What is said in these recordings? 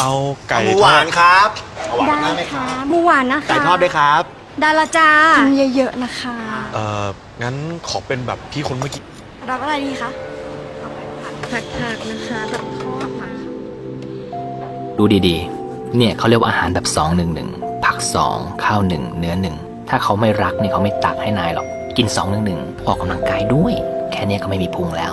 เอาไก่หมูทหอวาดนครับเอาหวานได้ได้ไหมคค่ะรับหมูหวานนะคะไก่ทอดด้วยครับได้ละจ้ากินเยอะๆนะคะ เอ่องั้นขอเป็นแบบพี่คนเมื่อกี้รับอะไรดีคะผัดผักนะคะแบบทอดมาดูดีๆ เนี่ยเขาเรียกว่าอาหารแบบ2 1 1ผัก 2 ข้าว 1 เนื้อ 1 ถ้าเขาไม่รักเนี่ยเขาไม่ตักให้นายหรอก กิน 2 1 1ออกกำลังกายด้วย แค่เนี้ยก็ไม่มีพุงแล้ว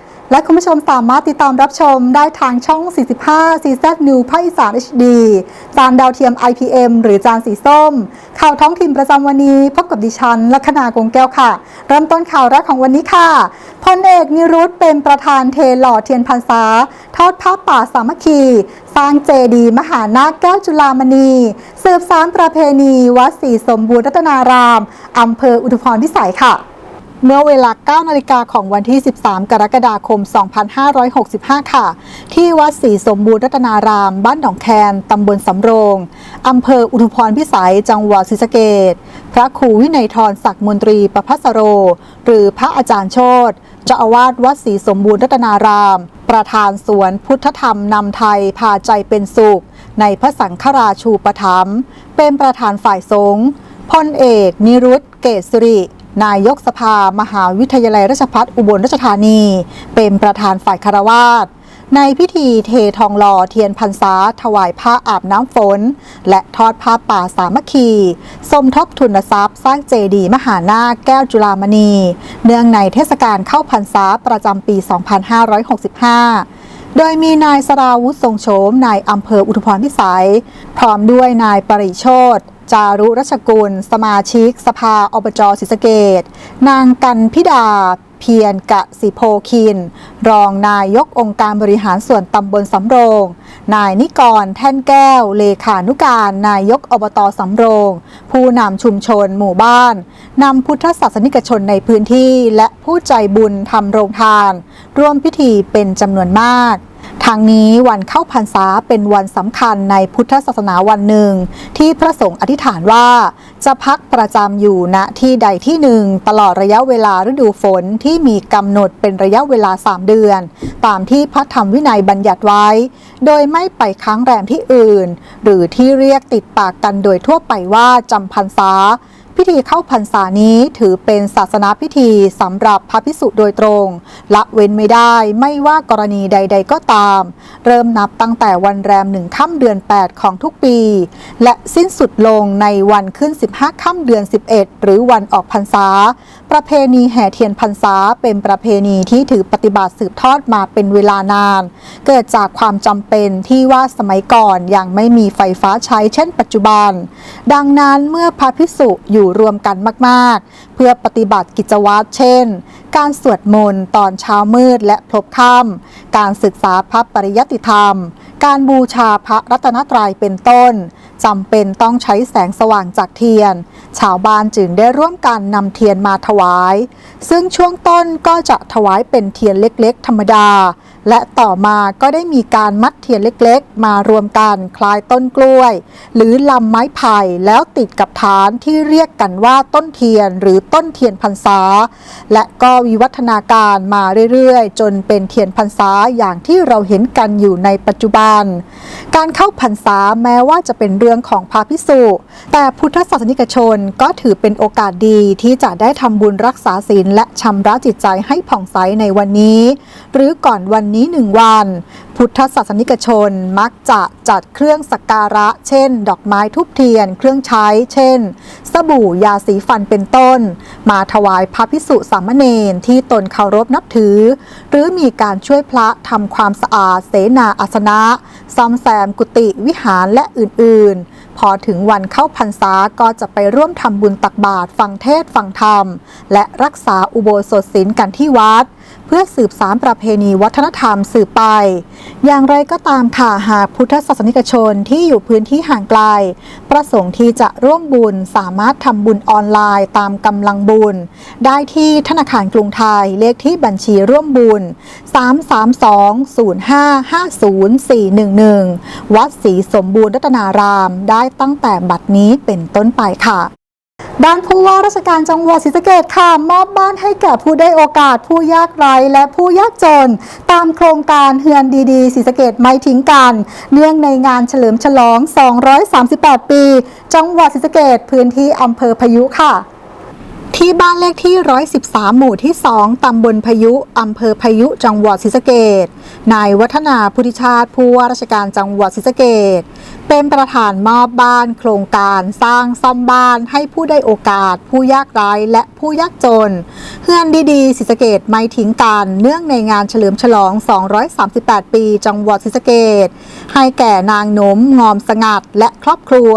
และคุณผู้ชมสามารถติดตามรับชมได้ทางช่อง 45 CZ New ภาคอีสาน HD จานดาวเทียม IPM หรือจานสีส้ม ข่าวท้องถิ่นประจำวันนี้ พบกับดิฉันลัคนากงแก้วค่ะ เริ่มต้นข่าวแรกของวันนี้ค่ะพลเอกนิรุธเป็นประธานเทหล่อเทียนพรรษา ทอดผ้าป่าสามัคคี สร้างเจดีมหานาคแก้วจุฬามณี สืบสานประเพณี วัดศรีสมบูรณ์รัตนารามอำเภออุทุพรพิสัยค่ะ เมื่อเวลา 9 นาฬิกาของวันที่ 13 กรกฎาคม 2565 ค่ะ ที่วัดศรีสมบูรณ์รัตนาราม บ้านหนองแคน ตำบลสำโรง อำเภออุทุพรพิสัย จังหวัดศรีสะเกษพระครูวินัยทรศักดิ์มนตรีประพัสโร หรือพระอาจารย์โชตเจ้าอาวาสวัดศรีสมบูรณ์รัตนาราม ประธานสวนพุทธธรรมนำไทยพาใจเป็นสุข ในพระสังฆราชูปถัมภ์เป็นประธานฝ่ายสงฆ์พลเอก นิรุตเกษริ นายกสภามหาวิทยาลัยราชภัฏอุบลราชธานี เป็นประธานฝ่ายคารวาสในพิธีเททองหล่อเทียนพรรษา ถวายผ้าอาบน้ำฝน และทอดผ้าป่าสามัคคีสมทบทุนทรัพย์สร้างเจดีย์มหานาคแก้วจุฬามณี เนื่องในเทศกาลเข้าพรรษาประจำปี 2565โดยมีนายสราวุธทรงโฉมนายอำเภออุทุพรพิสัย พร้อมด้วยนายปริโชต จารุรัชกุล สมาชิก สภาอบจศรีสะเกดนางกันพิดาเพียรกะสิโพคิน รองนายกองค์การบริหารส่วนตำบลสำโรง นายนิกรแท่นแก้ว เลขานุการนายกอบตสำโรง ผู้นำชุมชนหมู่บ้าน นำพุทธศาสนิกชนในพื้นที่และผู้ใจบุญทำโรงทาน ร่วมพิธีเป็นจำนวนมาก ทางนี้วันเข้าพรรษาเป็นวันสำคัญในพุทธศาสนาวันหนึ่ง ที่พระสงฆ์อธิษฐานว่า จะพักประจำอยู่ณที่ใดที่หนึ่ง ตลอดระยะเวลาฤดูฝนที่มีกำหนดเป็นระยะเวลา 3 เดือน ตามที่พระธรรมวินัยบัญญัติไว้ โดยไม่ไปค้างแรมที่อื่น หรือที่เรียกติดปากกันโดยทั่วไปว่าจำพรรษา พิธีเข้าพรรษานี้ถือเป็นศาสนาพิธีสำหรับพระพิสุโดยตรง ละเว้นไม่ได้ไม่ว่ากรณีใด ๆ ก็ตาม เริ่มนับตั้งแต่วันแรมหนึ่งค่ำเดือน 8 ของทุกปี และสิ้นสุดลงในวันขึ้น 15ค่ำเดือน 11 หรือวันออกพรรษา ประเพณีแห่เทียนพรรษาเป็นประเพณีที่ถือปฏิบัติสืบทอดมาเป็นเวลานาน เกิดจากความจำเป็นที่ว่าสมัยก่อนยังไม่มีไฟฟ้าใช้เช่น ปัจจุบัน ดังนั้นเมื่อพระพิสุอยู่รวมกันมาก ๆ เพื่อปฏิบัติกิจวัตรเช่น การสวดมนต์ตอนเช้ามืดและพลบค่ำการศึกษาพระปริยัติธรรม การบูชาพระรัตนตรัยเป็นต้นจำเป็นต้องใช้แสงสว่างจากเทียน ชาวบ้านจึงได้ร่วมกันนำเทียนมาถวาย ซึ่งช่วงต้นก็จะถวายเป็นเทียนเล็กๆ ธรรมดา และต่อมาก็ได้มีการมัดเทียนเล็กๆ มารวมกันคล้ายต้นกล้วย หรือลำไม้ไผ่แล้วติดกับฐานที่เรียกกันว่าต้นเทียนหรือต้นเทียนพรรษา และก็วิวัฒนาการมาเรื่อยๆ จนเป็นเทียนพรรษาอย่างที่เราเห็นกันอยู่ในปัจจุบัน การเข้าพรรษาแม้ว่าจะเป็นเรื่องของพระพิสุแต่พุทธศาสนิกชนก็ถือเป็นโอกาสดีที่จะได้ทำบุญรักษาศีลและชำระจิตใจให้ผ่องใสในวันนี้ หรือก่อนวันนี้หนึ่งวัน พุทธศาสนิกชนมักจะจัดเครื่องสักการะ เช่น ดอกไม้ทุบเทียน เครื่องใช้ เช่น สบู่ยาสีฟันเป็นต้น มาถวายพระพิสุสามเณรที่ตนเคารพนับถือ หรือมีการช่วยพระทำความสะอาดเสนาอาสนะซ่อมแซมกุฏิวิหารและอื่นๆ พอถึงวันเข้าพรรษาก็จะไปร่วมทำบุญตักบาตรฟังเทศฟังธรรม และรักษาอุโบสถศีลกันที่วัด เพื่อสืบสารประเพณีวัฒนธรรมสืบไป อย่างไรก็ตามค่ะหากพุทธศาสนิกชนที่อยู่พื้นที่ห่างไกล ประสงค์ที่จะร่วมบุญสามารถทำบุญออนไลน์ตามกำลังบุญ ได้ที่ธนาคารกรุงไทยเลขที่บัญชีร่วมบุญ1วัดศรีสมบูรณ์รัตนาราม ได้ตั้งแต่บัดนี้เป็นต้นไปค่ะ ด้านผู้ว่าราชการจังหวัดศรีสะเกษค่ะ มอบบ้านให้แก่ผู้ได้โอกาสผู้ยากไร้และผู้ยากจน ตามโครงการเฮือนดีๆศรีสะเกษไม่ทิ้งกัน เนื่องในงานเฉลิมฉลอง 238 ปี จังหวัดศรีสะเกษพื้นที่อำเภอพายุค่ะ ที่บ้านเลขที่ 113 หมู่ที่ 2 ตำบลพายุ อำเภอพายุ จังหวัดศรีสะเกษนายวัฒนาพุทธิชาติผู้ว่าราชการจังหวัดศรีสะเกษเป็นประธานมอบบ้านโครงการสร้างซ่อมบ้านให้ผู้ได้โอกาส ผู้ยากไร้และผู้ยากจน เพื่อนดีๆศรีสะเกษไม่ทิ้งกัน เนื่องในงานเฉลิมฉลอง 238 ปี จังหวัดศรีสะเกษให้แก่นางหนมงอมสงัดและครอบครัว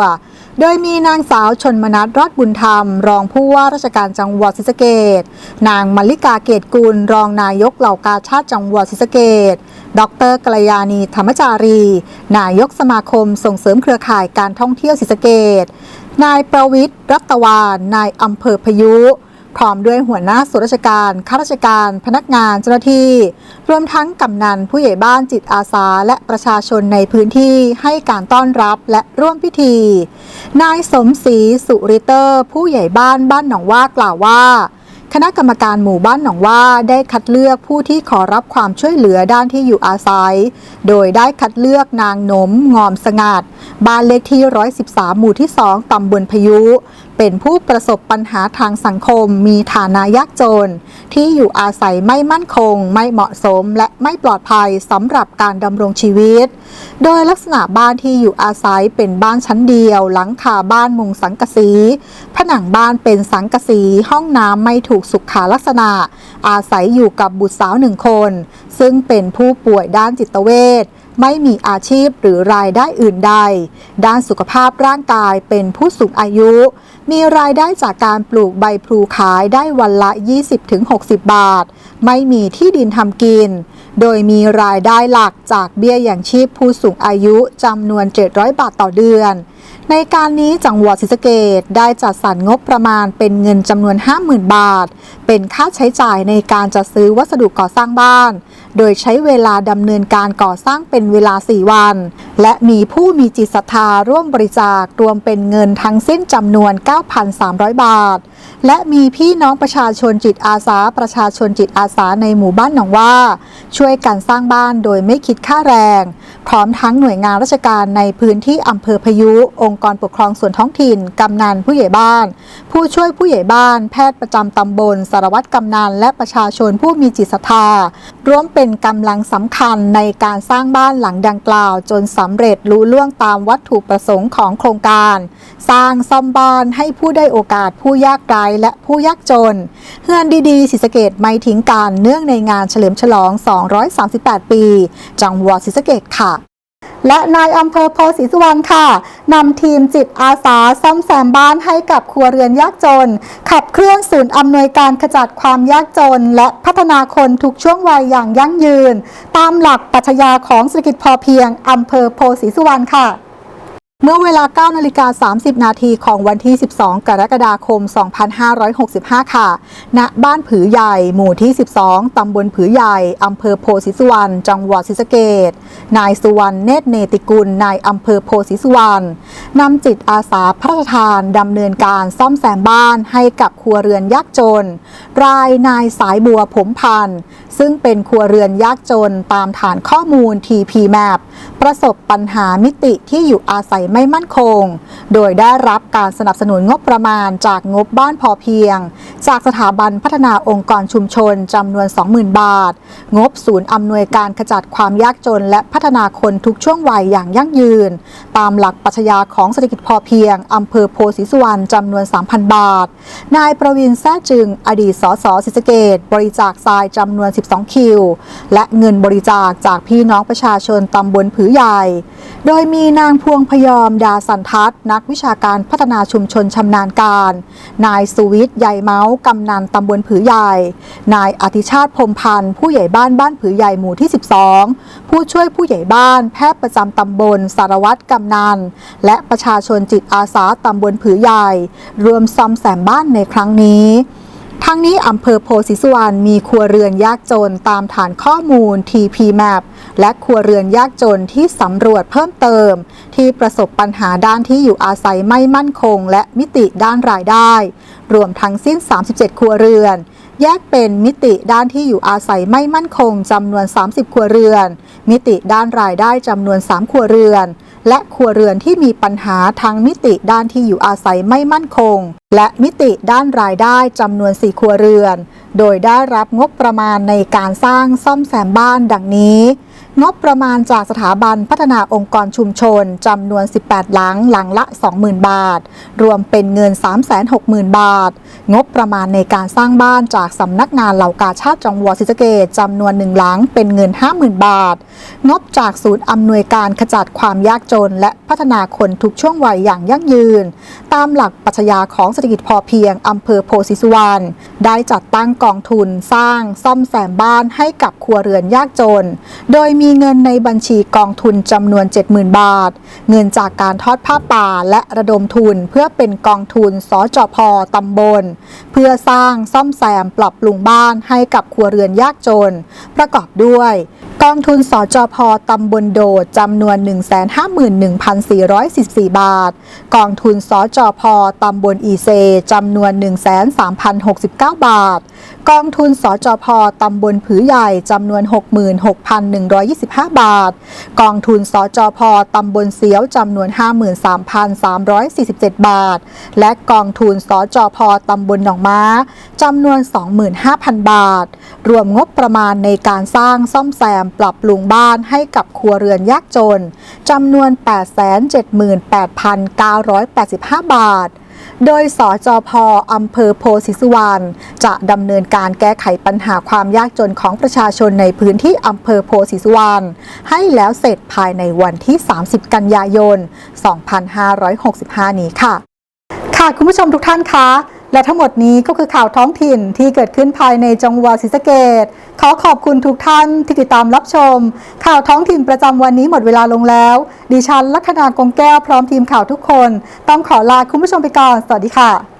โดยมีนางสาวชนมนัสรอดบุญธรรม รองผู้ว่าราชการจังหวัดศรีสะเกดนางมลิกาเกตกุล รองนายกเหล่ากาชาติจังหวัดศรีสะเกดดรกัลยาณีธรรมจารี นายกสมาคมส่งเสริมเครือข่ายการท่องเที่ยวศรีสะเกดนายประวิทย์รัตวานนายอำเภอพยุ พร้อมด้วยหัวหน้าส่วนราชการข้าราชการ พนักงานเจ้าหน้าที่ รวมทั้งกำนันผู้ใหญ่บ้านจิตอาสา และประชาชนในพื้นที่ให้การต้อนรับและร่วมพิธี นายสมศรีสุริเตอร์ ผู้ใหญ่บ้านบ้านหนองว่ากล่าวว่าคณะกรรมการหมู่บ้านหนองว่าได้คัดเลือกผู้ที่ขอรับความช่วยเหลือด้านที่อยู่อาศัย โดยได้คัดเลือกนางหนมงอมสงัด บ้านเลขที่ 113 หมู่ที่ 2 ตำบลพายุ เป็นผู้ประสบปัญหาทางสังคมมีฐานะยากจน ที่อยู่อาศัยไม่มั่นคง ไม่เหมาะสม และไม่ปลอดภัยสำหรับการดำรงชีวิต โดยลักษณะบ้านที่อยู่อาศัยเป็นบ้านชั้นเดียว หลังคาบ้านมุงสังกะสี ผนังบ้านเป็นสังกะสี ห้องน้ำไม่ถูกสุขลักษณะ อาศัยอยู่กับบุตรสาวหนึ่งคน ซึ่งเป็นผู้ป่วยด้านจิตเวช ไม่มีอาชีพหรือรายได้อื่นใด ด้านสุขภาพร่างกายเป็นผู้สูงอายุ มีรายได้จากการปลูกใบพลูขายได้วันละ 20-60 บาท ไม่มีที่ดินทำกิน โดยมีรายได้หลักจากเบี้ยอย่างชีพผู้สูงอายุจำนวน 700 บาทต่อเดือน ในการนี้จังหวัดศรีสะเกดได้จัดสรรงบประมาณเป็นเงินจำนวน 50,000 บาท เป็นค่าใช้จ่ายในการจัดซื้อวัสดุก่อสร้างบ้าน โดยใช้เวลาดำเนินการก่อสร้างเป็นเวลา 4 วัน และมีผู้มีจิตศรัทธาร่วมบริจาครวมเป็นเงินทั้งสิ้นจำนวน 9,300 บาท และมีพี่น้องประชาชนจิตอาสา ประชาชนจิตอาสาในหมู่บ้านหนองว่า ช่วยกันสร้างบ้านโดยไม่คิดค่าแรง พร้อมทั้งหน่วยงานราชการในพื้นที่อำเภอพยุ องค์กรปกครองส่วนท้องถิ่น กำนันผู้ใหญ่บ้าน ผู้ช่วยผู้ใหญ่บ้าน แพทย์ประจำตำบล สารวัตรกำนันและประชาชนผู้มีจิตศรัทธาร่วมเป็นกำลังสำคัญในการสร้างบ้านหลังดังกล่าว จนสำเร็จรู้ล่วงตามวัตถุประสงค์ของโครงการ สร้างซ่อมบ้านให้ผู้ได้โอกาสผู้ยากไร้และผู้ยากจน เฮือนดีๆศรีสะเกดไม่ทิ้งการเนื่องในงานเฉลิมฉลอง 238 ปี จังหวัดศรีสะเกดค่ะ และนายอำเภอโพสีสุวรรณค่ะนำทีมจิตอาสาซ่อมแซมบ้านให้กับครัวเรือนยากจน ขับเคลื่อนศูนย์อำนวยการขจัดความยากจน และพัฒนาคนทุกช่วงวัยอย่างยั่งยืน ตามหลักปรัชญาของเศรษฐกิจพอเพียงอำเภอโพสีสุวรรณค่ะ เมื่อเวลา 9 นาฬิกา 30 นาทีของวันที่ 12 กรกฎาคม 2565 ค่ะ ณ บ้านผือใหญ่ หมู่ที่ 12 ตำบลผือใหญ่ อำเภอโพธิสุวรรณ จังหวัดศรีสะเกษนายสุวรรณ เนตรเนติกุล นายอำเภอโพธิสุวรรณ นำจิตอาสาพระราชทานดำเนินการซ่อมแซมบ้านให้กับครัวเรือนยากจน รายนายสายบัวผมพันธ์ ซึ่งเป็นครัวเรือนยากจนตามฐานข้อมูล TP Map ประสบปัญหามิติที่อยู่อาศัยไม่มั่นคง โดยได้รับการสนับสนุนงบประมาณจากงบบ้านพอเพียง จากสถาบันพัฒนาองค์กรชุมชนจำนวน 20,000 บาท งบศูนย์อำนวยการขจัดความยากจน และพัฒนาคนทุกช่วงวัยอย่างยั่งยืน ตามหลักปรัชญาของเศรษฐกิจพอเพียงอำเภอโพธิสุวรรณจำนวน 3,000 บาท นายประวินแท้จึงอดีตสสศรีสเกดบริจาคทรายจำนวน32คิว และเงินบริจาคจากพี่น้องประชาชนตำบลผือใหญ่ โดยมีนางพวงพยอมดาสันทัศน์นักวิชาการพัฒนาชุมชนชำนาญการ นายสุวิทย์ใหญ่เมาส์กำนันตำบลผือใหญ่ นายอธิชาติพรมพันธ์ผู้ใหญ่บ้านบ้านผือใหญ่หมู่ที่ 12 ผู้ช่วยผู้ใหญ่บ้านแพทย์ประจำตำบลสารวัตรกำนันและประชาชนจิตอาสาตำบลผือใหญ่ รวมซ่อมแซมบ้านในครั้งนี้ ทั้งนี้อำเภอโพธิสุวรรณมีครัวเรือนยากจนตามฐานข้อมูล TP Map และครัวเรือนยากจนที่สำรวจเพิ่มเติม ที่ประสบปัญหาด้านที่อยู่อาศัยไม่มั่นคง และมิติด้านรายได้ รวมทั้งสิ้น 37 ครัวเรือน แยกเป็นมิติด้านที่อยู่อาศัยไม่มั่นคงจำนวน 30 ครัวเรือน มิติด้านรายได้จำนวน 3 ครัวเรือน และครัวเรือนที่มีปัญหาทั้งมิติด้านที่อยู่อาศัยไม่มั่นคง และมิติด้านรายได้จำนวน 4 ครัวเรือน โดยได้รับงบประมาณในการสร้างซ่อมแซมบ้านดังนี้ งบประมาณจากสถาบันพัฒนาองค์กรชุมชนจำนวน 18 หลังหลังละ 20,000 บาท รวมเป็นเงิน 360,000 บาท งบประมาณในการสร้างบ้านจากสำนักงานเหล่ากาชาติจังหวัดศรีสะเกษจำนวนหนึ่งหลังเป็นเงิน 50,000 บาท งบจากศูนย์อำนวยการขจัดความยากจน และพัฒนาคนทุกช่วงวัยอย่างยั่งยืน ตามหลักปรัชญาของเศรษฐกิจพอเพียงอำเภอโพธิสุวรรณได้จัดตั้งกองทุนสร้างซ่อมแซมบ้านให้กับครัวเรือนยากจน โดยมีีเงินในบัญชีกองทุนจำนวน 70,000 บาท เงินจากการทอดผ้าป่าและระดมทุนเพื่อเป็นกองทุนสจพตำบล เพื่อสร้างซ่อมแซมปรับปรุงบ้านให้กับครัวเรือนยากจน ประกอบด้วย กองทุนสจพตำบลโดดจำนวน 151,444 บาท กองทุนสจพตำบลอีเซจำนวน 13,069 บาท กองทุนสจพตำบลผือใหญ่จำนวน 66,125 บาท กองทุนสจพตำบลเสียวจำนวน 53,347 บาท และกองทุนสจพตำบลหนองม้าจำนวน 25,000 บาท รวมงบประมาณในการสร้างซ่อมแซมปรับปรุงบ้านให้กับครัวเรือนยากจนจำนวน 878,985 บาท โดยสจพออำเภอโพธิสุวรรณจะดำเนินการแก้ไขปัญหาความยากจนของประชาชนในพื้นที่อำเภอโพธิสุวรรณให้แล้วเสร็จภายในวันที่ 30 กันยายน 2565 นี้ค่ะค่ะคุณผู้ชมทุกท่านคะ และทั้งหมดนี้ก็คือข่าวท้องถิ่นที่เกิดขึ้นภายในจังหวัดศรีสะเกดขอขอบคุณทุกท่านที่ติดตามรับชม ข่าวท้องถิ่นประจำวันนี้หมดเวลาลงแล้ว ดิฉันลัคนากงแก้วพร้อมทีมข่าวทุกคน ต้องขอลาคุณผู้ชมไปก่อน สวัสดีค่ะ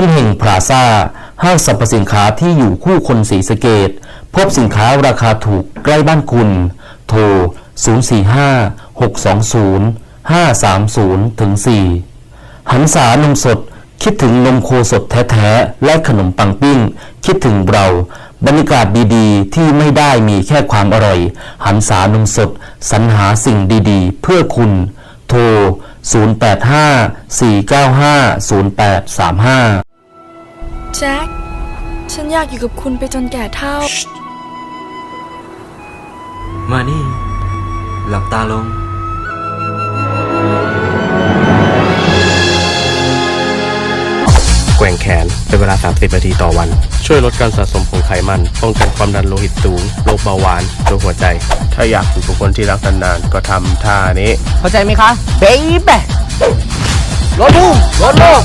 ซุ้มเฮงพลาซ่าห้างสรรพสินค้าที่อยู่คู่คนสีสเกต พบสินค้าราคาถูกใกล้บ้านคุณ โทร 045 620 530ถึง4หันสานมสดคิดถึงนมโคสดแท้ๆ และขนมปังปิ้ง คิดถึงเรา บรรยากาศดีๆ ที่ไม่ได้มีแค่ความอร่อย หันสานมสดสรรหาสิ่งดีๆ เพื่อคุณ โทร 085 495 0835 แจ็ค ฉันอยากอยู่กับคุณไปจนแก่เท่า มานี่ หลับตาลง แกว่งแขนเป็นเวลา 30 นาทีต่อวัน ช่วยลดการสะสมของไขมันป้องกันความดันโลหิตสูงโรคเบาหวานโรคหัวใจ ถ้าอยากอยู่กับคนที่รักนานๆก็ทำท่านี้ เข้าใจไหมคะเบบี้รถบูมรถโลก